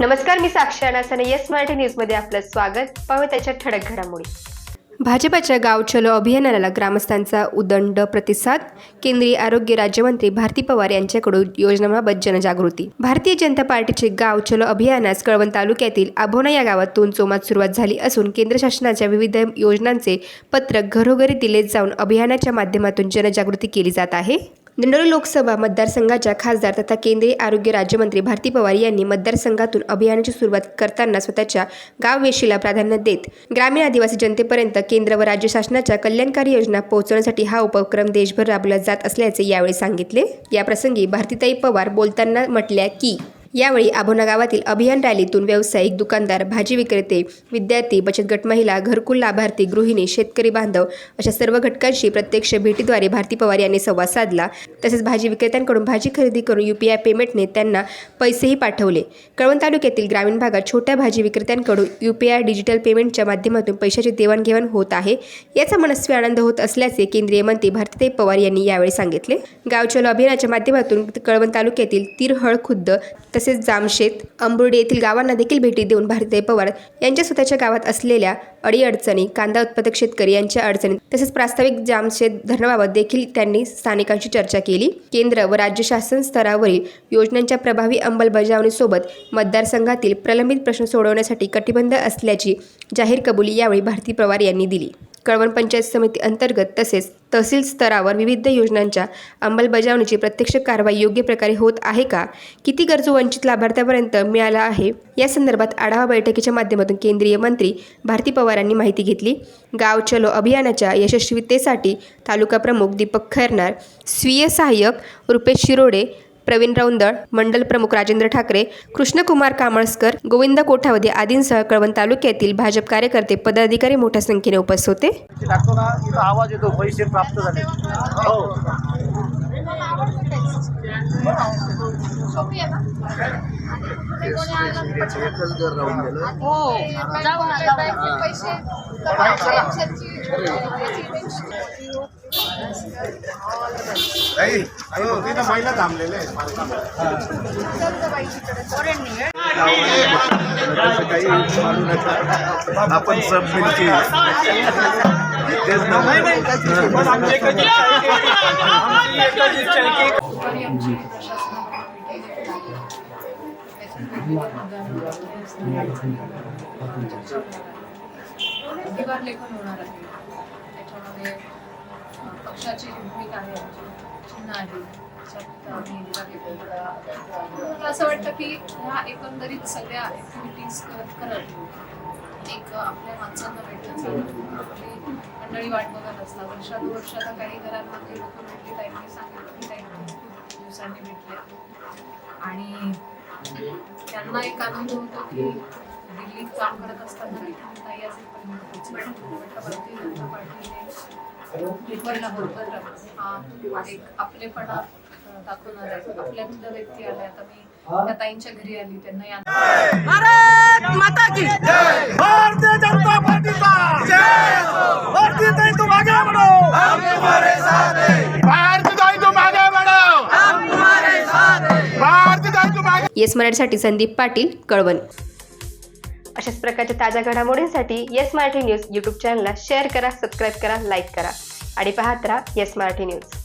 नमस्कार मी साक्षी अनासने. येस मराठी न्यूजमध्ये आपलं स्वागत. पाहू त्याच्या ठळक घडामोडी. भाजपाच्या गाव चलो अभियानाला ग्रामस्थांचा उदंड प्रतिसाद. केंद्रीय आरोग्य राज्यमंत्री भारती पवार यांच्याकडून योजनाबाबत जनजागृती. भारतीय जनता पार्टीचे गाव चलो अभियानास कळवण तालुक्यातील आभोना या गावातून जोमात सुरुवात झाली असून केंद्र शासनाच्या विविध योजनांचे पत्रक घरोघरी दिले जाऊन अभियानाच्या माध्यमातून जनजागृती केली जात आहे. दिंडोरी लोकसभा मतदारसंघाच्या खासदार तथा केंद्रीय आरोग्य राज्यमंत्री भारती पवार यांनी मतदारसंघातून अभियानाची सुरुवात करताना स्वतःच्या गाववेशीला प्राधान्य देत ग्रामीण आदिवासी जनतेपर्यंत केंद्र व राज्य शासनाच्या कल्याणकारी योजना पोहोचवण्यासाठी हा उपक्रम देशभर राबवला जात असल्याचे यावेळी सांगितले. याप्रसंगी भारतीताई पवार बोलताना म्हटल्या की यावेळी आभोना गावातील अभियान रॅलीतून व्यावसायिक दुकानदार भाजी विक्रेते विद्यार्थी बचत गट महिला घरकुल लाभार्थी गृहिणी शेतकरी बांधव अशा सर्व घटकांशी प्रत्यक्ष भेटीद्वारे भारती पवार यांनी संवाद साधला. तसेच भाजी विक्रेत्यांकडून भाजी खरेदी करून यू पी आय पेमेंटने त्यांना पैसेही पाठवले. कळवण तालुक्यातील ग्रामीण भागात छोट्या भाजी विक्रेत्यांकडून यू पी आय डिजिटल पेमेंटच्या माध्यमातून पैशाची देवाणघेवाण होत आहे याचा मनस्वी आनंद होत असल्याचे केंद्रीय मंत्री भारतीताई पवार यांनी यावेळी सांगितले. गावचलो अभियानाच्या माध्यमातून कळवण तालुक्यातील तिरहळ खुद्द तसेच जामशेत अंबुर्डे येथील गावांना देखील भेटी देऊन भारतीय पवार यांच्या स्वतःच्या गावात असलेल्या अडीअडचणी कांदा उत्पादक शेतकरी यांच्या अडचणी तसेच प्रास्ताविक जामशेत धरणाबाबत देखील त्यांनी स्थानिकांशी चर्चा केली. केंद्र व राज्य शासन स्तरावरील योजनांच्या प्रभावी अंमलबजावणीसोबत मतदारसंघातील प्रलंबित प्रश्न सोडवण्यासाठी कटिबंध असल्याची जाहीर कबुली यावेळी भारती पवार यांनी दिली. कळवण पंचायत समिती अंतर्गत तसेच तहसील स्तरावर विविध योजनांच्या अंमलबजावणीची प्रत्यक्ष कारवाई योग्य प्रकारे होत आहे का? किती गरजू वंचित लाभार्थ्यापर्यंत मिळाला आहे? या संदर्भात आढावा बैठकीच्या माध्यमातून केंद्रीय मंत्री भारती पवारांनी माहिती घेतली. गाव चलो अभियानाच्या यशस्वीतेसाठी तालुका प्रमुख दीपक खैरनार स्वीय सहाय्यक रुपेश शिरोडे प्रवीण रौंदळ मंडल प्रमुख राजेंद्र ठाकरे कृष्णकुमार कामळस्कर गोविंद कोठावदे आदींसह कळवण तालुक्यातील भाजप कार्यकर्ते पदाधिकारी मोठ्या संख्येने उपस्थित होते. आवाज येतो पैसे प्राप्त झाले. हो. महिला थांबलेले काही मानू नका आपण सब मिळते लेखन होणार आहे त्याच्यामध्ये पक्षाची भूमिका आहे आमची. आम्ही मला असं वाटतं की ह्या एकंदरीत सगळ्या ऍक्टिव्हिटीज करत करत एक आपल्या माणसांना भेटणं आपली मंडळी वाट बघत असतात. वर्षानुवर्ष आता काही घरांमध्ये लोक भेटली त्यांनी सांगितलं की ताई खूप दिवसांनी भेटले. आणि त्यांना एक आनंद होतो की दिल्लीत काम करत असताना ताई असे पण भारतीय जनता पार्टीने आपलेपणा दाखवणार आहे व्यक्ती आल्या आता मी त्या ताईंच्या घरी आली त्यांना या भारतीय जनता पार्टीचा भारतीय ताई बढ़ो हम तुम्हारे साथ हैं भारतीय ताई बढ़ो हम तुम्हारे साथ हैं भारतीय ताई येस मराठीसाठी संदीप पाटील कळवण अशाच प्रकारच्या ताज्या घडामोडींसाठी येस मराठी न्यूज यूट्यूब चॅनलला शेअर करा सबस्क्राईब करा लाईक करा. आणि पाहत राहा येस मराठी न्यूज